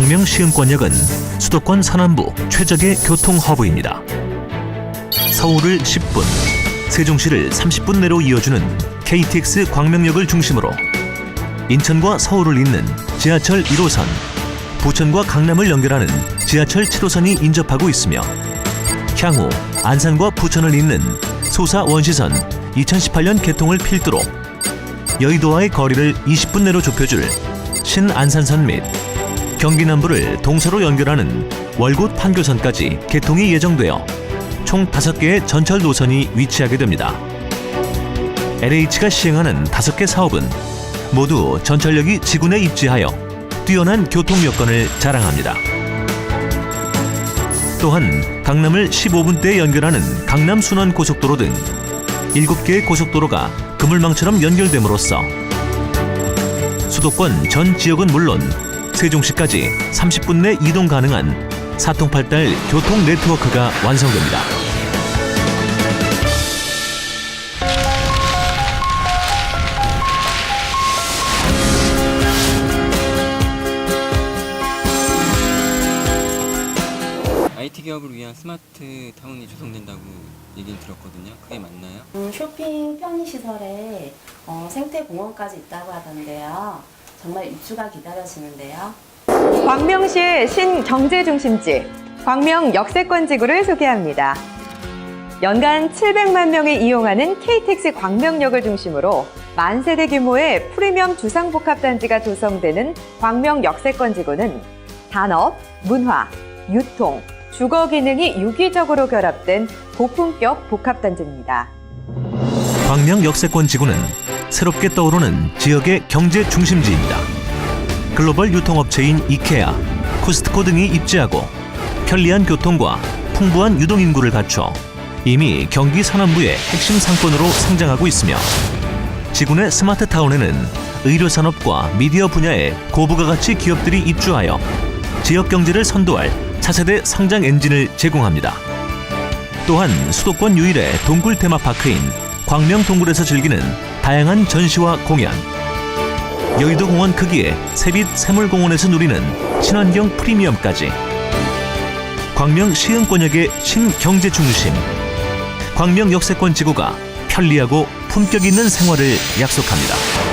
광명 시흥권역은 수도권 서남부 최적의 교통 허브입니다. 서울을 10분, 세종시를 30분 내로 이어주는 KTX 광명역을 중심으로 인천과 서울을 잇는 지하철 1호선, 부천과 강남을 연결하는 지하철 7호선이 인접하고 있으며 향후 안산과 부천을 잇는 소사 원시선 2018년 개통을 필두로 여의도와의 거리를 20분 내로 좁혀줄 신안산선 및 경기 남부를 동서로 연결하는 월곶 판교선까지 개통이 예정되어 총 5개의 전철 노선이 위치하게 됩니다. LH가 시행하는 5개 사업은 모두 전철역이 지구내 입지하여 뛰어난 교통 여건을 자랑합니다. 또한 강남을 15분대에 연결하는 강남 순환 고속도로 등 7개의 고속도로가 그물망처럼 연결됨으로써 수도권 전 지역은 물론 세종시까지 30분 내 이동 가능한 사통팔달 교통 네트워크가 완성됩니다. IT 기업을 위한 스마트 타운이 조성된다고 얘기를 들었거든요. 그게 맞나요? 음, 쇼핑 편의시설에 어, 생태공원까지 있다고 하던데요. 정말 입주가 기다려지는데요. 광명시의 신경제중심지, 광명 역세권 지구를 소개합니다. 연간 700만 명이 이용하는 KTX 광명역을 중심으로 만 세대 규모의 프리미엄 주상복합단지가 조성되는 광명 역세권 지구는 산업, 문화, 유통, 주거 기능이 유기적으로 결합된 고품격 복합단지입니다. 광명 역세권 지구는 새롭게 떠오르는 지역의 경제 중심지입니다. 글로벌 유통업체인 이케아, 코스트코 등이 입지하고 편리한 교통과 풍부한 유동인구를 갖춰 이미 경기 서남부의 핵심 상권으로 성장하고 있으며 지구 내 스마트타운에는 의료산업과 미디어 분야의 고부가가치 기업들이 입주하여 지역 경제를 선도할 차세대 성장 엔진을 제공합니다. 또한 수도권 유일의 동굴 테마파크인 광명 동굴에서 즐기는 다양한 전시와 공연. 여의도 공원 크기의 새빛 새물공원에서 누리는 친환경 프리미엄까지. 광명 시흥권역의 신경제 중심. 광명 역세권 지구가 편리하고 품격 있는 생활을 약속합니다.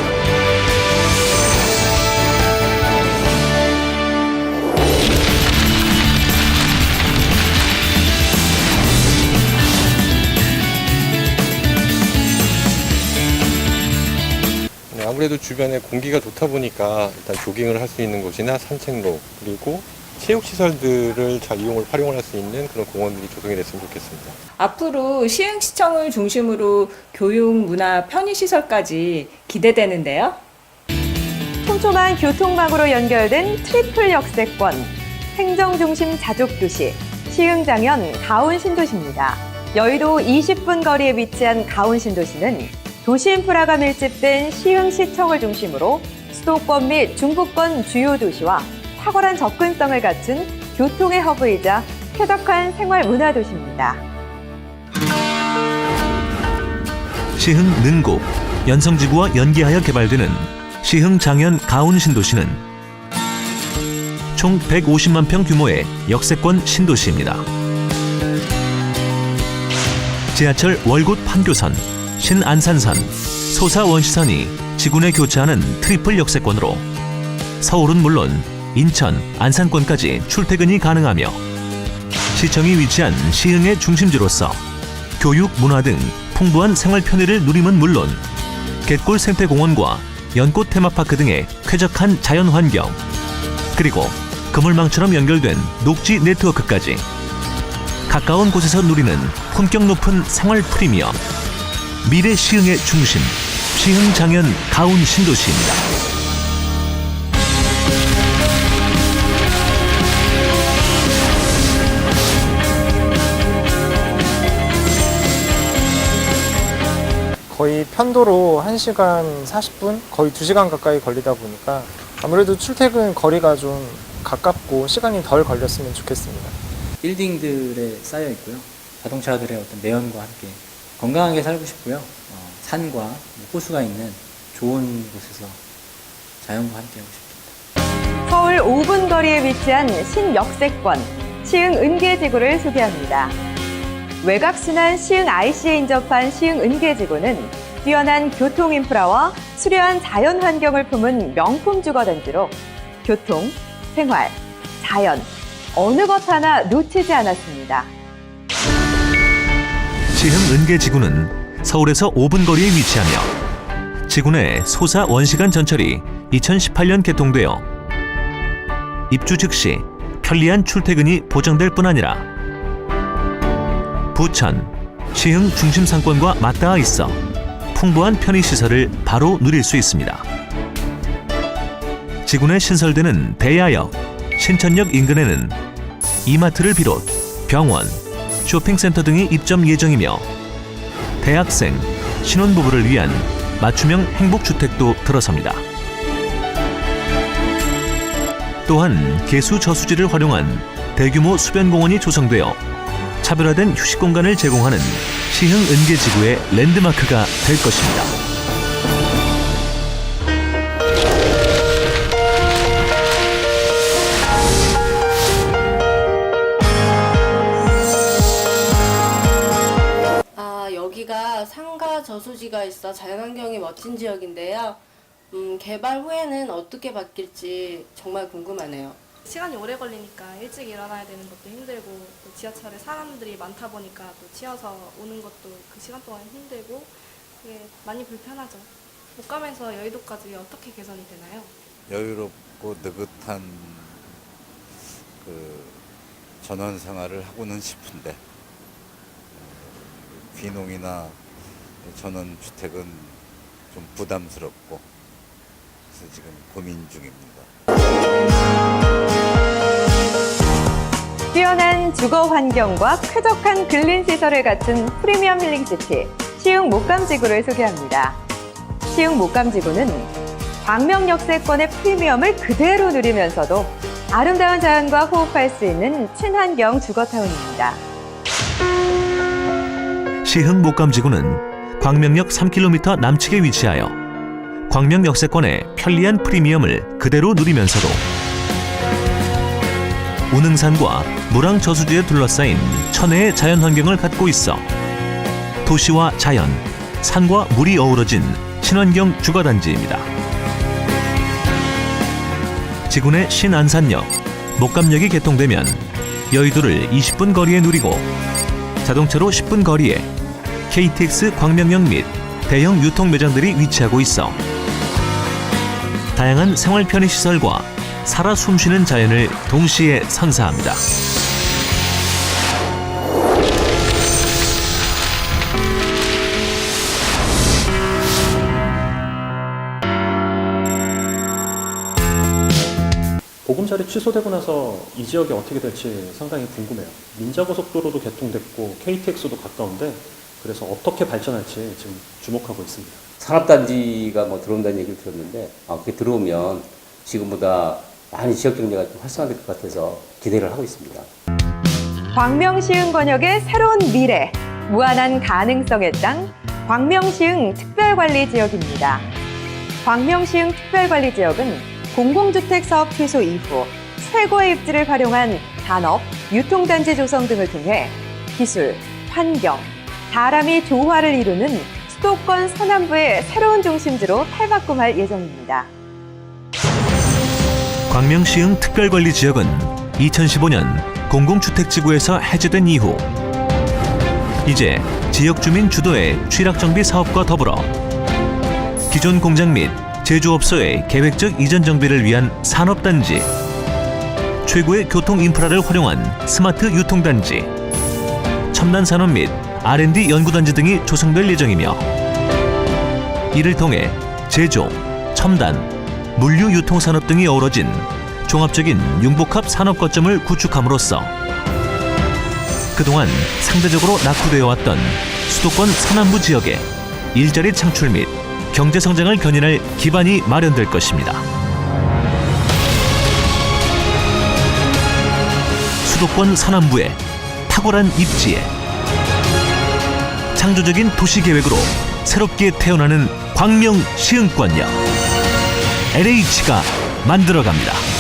아무래도 주변에 공기가 좋다 보니까 일단 조깅을 할 수 있는 곳이나 산책로 그리고 체육 시설들을 잘 이용을 활용을 할 수 있는 그런 공원들이 조성이 됐으면 좋겠습니다. 앞으로 시흥시청을 중심으로 교육, 문화, 편의시설까지 기대되는데요. 촘촘한 교통망으로 연결된 트리플 역세권, 행정중심 자족도시, 시흥장현 가온신도시입니다. 여의도 20분 거리에 위치한 가온신도시는 도시 인프라가 밀집된 시흥시청을 중심으로 수도권 및 중부권 주요 도시와 탁월한 접근성을 갖춘 교통의 허브이자 쾌적한 생활 문화 도시입니다. 시흥 능곡, 연성지구와 연계하여 개발되는 시흥 장현 가온 신도시는 총 150만 평 규모의 역세권 신도시입니다. 지하철 월곶 판교선, 신안산선, 소사 원시선이 지구 내 교차하는 트리플 역세권으로 서울은 물론 인천, 안산권까지 출퇴근이 가능하며 시청이 위치한 시흥의 중심지로서 교육, 문화 등 풍부한 생활 편의를 누림은 물론 갯골 생태공원과 연꽃 테마파크 등의 쾌적한 자연 환경 그리고 그물망처럼 연결된 녹지 네트워크까지 가까운 곳에서 누리는 품격 높은 생활 프리미엄 미래 시흥의 중심 시흥 장현 가운 신도시입니다. 거의 편도로 1시간 40분, 거의 2시간 가까이 걸리다 보니까 아무래도 출퇴근 거리가 좀 가깝고 시간이 덜 걸렸으면 좋겠습니다. 빌딩들에 쌓여 있고요. 자동차들의 어떤 매연과 함께 건강하게 살고 싶고요. 어, 산과 호수가 있는 좋은 곳에서 자연과 함께 하고 싶습니다. 서울 5분 거리에 위치한 신역세권 시흥 은계지구를 소개합니다. 외곽순환 시흥 IC에 인접한 시흥 은계지구는 뛰어난 교통 인프라와 수려한 자연 환경을 품은 명품 주거 단지로 교통, 생활, 자연 어느 것 하나 놓치지 않았습니다. 시흥 은계지구는 서울에서 5분 거리에 위치하며 지구 내 소사 원시간 전철이 2018년 개통되어 입주 즉시 편리한 출퇴근이 보장될 뿐 아니라 부천, 시흥 중심 상권과 맞닿아 있어 풍부한 편의시설을 바로 누릴 수 있습니다. 지구 내 신설되는 대야역, 신천역 인근에는 이마트를 비롯 병원, 쇼핑센터 등이 입점 예정이며 대학생, 신혼부부를 위한 맞춤형 행복주택도 들어섭니다. 또한 개수 저수지를 활용한 대규모 수변공원이 조성되어 차별화된 휴식 공간을 제공하는 시흥 은계지구의 랜드마크가 될 것입니다. 여기가 상가 저수지가 있어 자연환경이 멋진 지역인데요. 음, 개발 후에는 어떻게 바뀔지 정말 궁금하네요. 시간이 오래 걸리니까 일찍 일어나야 되는 것도 힘들고 또 지하철에 사람들이 많다 보니까 또 치여서 오는 것도 그 시간 동안 힘들고 그게 많이 불편하죠. 목감에서 여의도까지 어떻게 개선이 되나요? 여유롭고 느긋한 그 전원 생활을 하고는 싶은데 어, 귀농이나 전원 주택은 좀 부담스럽고 그래서 지금 고민 중입니다. 뛰어난 주거 환경과 쾌적한 근린 시설을 갖춘 프리미엄 힐링시티 시흥 목감지구를 소개합니다. 시흥 목감지구는 광명역세권의 프리미엄을 그대로 누리면서도 아름다운 자연과 호흡할 수 있는 친환경 주거타운입니다. 시흥 목감지구는 광명역 3km 남측에 위치하여 광명 역세권의 편리한 프리미엄을 그대로 누리면서도 운흥산과 무랑 저수지에 둘러싸인 천혜의 자연 환경을 갖고 있어 도시와 자연, 산과 물이 어우러진 친환경 주거단지입니다. 지구 내 신안산역, 목감역이 개통되면 여의도를 20분 거리에 누리고 자동차로 10분 거리에 KTX 광명역 및 대형 유통 매장들이 위치하고 있어 다양한 생활 편의 시설과 살아 숨쉬는 자연을 동시에 선사합니다. 보금자리 취소되고 나서 이 지역이 어떻게 될지 상당히 궁금해요. 민자고속도로도 개통됐고 KTX도 가까운데 그래서 어떻게 발전할지 지금 주목하고 있습니다. 산업단지가 뭐 들어온다는 얘기를 들었는데 아, 그게 들어오면 지금보다 많이 지역 경제가 좀 활성화될 것 같아서 기대를 하고 있습니다. 광명시흥 권역의 새로운 미래, 무한한 가능성의 땅, 광명시흥 특별관리지역입니다. 광명시흥 특별관리지역은 공공주택 사업 취소 이후 최고의 입지를 활용한 산업, 유통단지 조성 등을 통해 기술, 환경, 사람이 조화를 이루는 수도권 서남부의 새로운 중심지로 탈바꿈할 예정입니다. 광명시흥 특별관리지역은 2015년 공공주택지구에서 해제된 이후 이제 지역 주민 주도의 취락정비 사업과 더불어 기존 공장 및 제조업소의 계획적 이전 정비를 위한 산업단지, 최고의 교통 인프라를 활용한 스마트 유통단지, 첨단 산업 및 R&D 연구단지 등이 조성될 예정이며 이를 통해 제조, 첨단, 물류 유통 산업 등이 어우러진 종합적인 융복합 산업 거점을 구축함으로써 그동안 상대적으로 낙후되어 왔던 수도권 서남부 지역의 일자리 창출 및 경제 성장을 견인할 기반이 마련될 것입니다. 수도권 서남부의 탁월한 입지에 창조적인 도시 계획으로 새롭게 태어나는 광명 시흥권역 LH가 만들어갑니다.